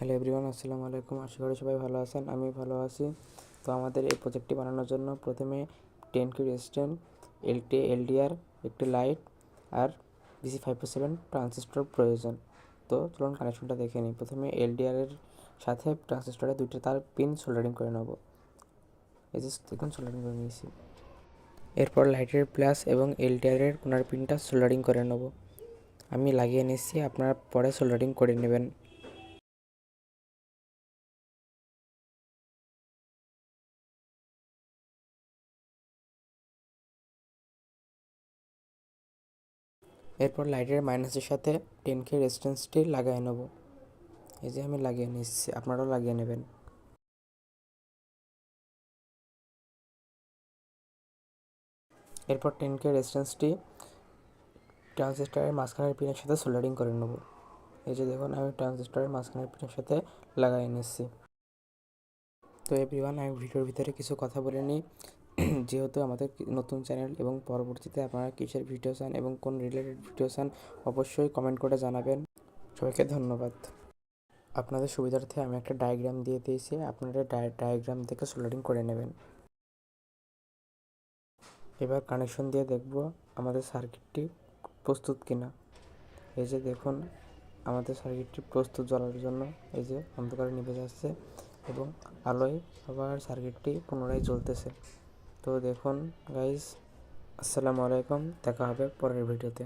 Hello everyone আসসালামু আলাইকুম। আশা করি সবাই ভালো আছেন, আমি ভালো আছি। তো আমাদের এই প্রজেক্টটি বানানোর জন্য প্রথমে ten K resistant LT LDR একটি লাইট আর বিসি ফাইভ সেভেন ট্রানজিস্টর প্রয়োজন। তো চলুন কানেকশনটা দেখে নিই। প্রথমে এলডিআর এর সাথে ট্রানজিস্টরে দুইটা তার পিন সোল্ডারিং করে নেব। এই যে দেখুন সোল্ডারিং করে নিয়েছি। এরপর লাইটের প্লাস এবং এলডিআর এর কোনার পিনটা সোল্ডারিং করে নেব। আমি লাগিয়ে নিচ্ছি, আপনারা পরে সোল্ডারিং করে নেবেন। এরপর লাইটের মাইনাসের সাথে টেন কে রেজিস্ট্যান্সটি লাগিয়ে নেব। এই যে আমি লাগিয়ে নিচ্ছি আপনারাও লাগিয়ে নেবেন। এরপর টেন কে রেজিস্ট্যান্সটি ট্রানজিস্টারের মাঝখানের পিনের সাথে সোল্ডারিং করে নেব। এই যে দেখুন, আমি ট্রানজিস্টারের মাঝখানের পিনের সাথে লাগাই নিচ্ছি তো এভরিওয়ান, আমি ভিডিওর ভিতরে কিছু কথা বলে নিই যেহেতু আমাদের নতুন চ্যানেল এবং পরবর্তীতে আপনারা কিসের ভিডিও চান এবং কোন রিলেটেড ভিডিও চান, অবশ্যই কমেন্ট করে জানাবেন। সবাইকে ধন্যবাদ। আপনাদের সুবিধার্থে আমি একটা ডায়াগ্রাম দিয়ে দিয়েছি। আপনারা ডায়াগ্রাম থেকে সোল্ডারিং করে নেবেন। এবার কানেকশন দিয়ে দেখব আমাদের সার্কিটটি প্রস্তুত কিনা। এই যে দেখুন, আমাদের সার্কিটটি প্রস্তুত জ্বলার জন্য এই যে অন্ধকারে নিভে যাচ্ছে এবং আলোয় আবার সার্কিটটি পুনরায় জ্বলতেছে। তো দেখুন গাইস আসসালামু আলাইকুম দেখা হবে পরের ভিডিওতে।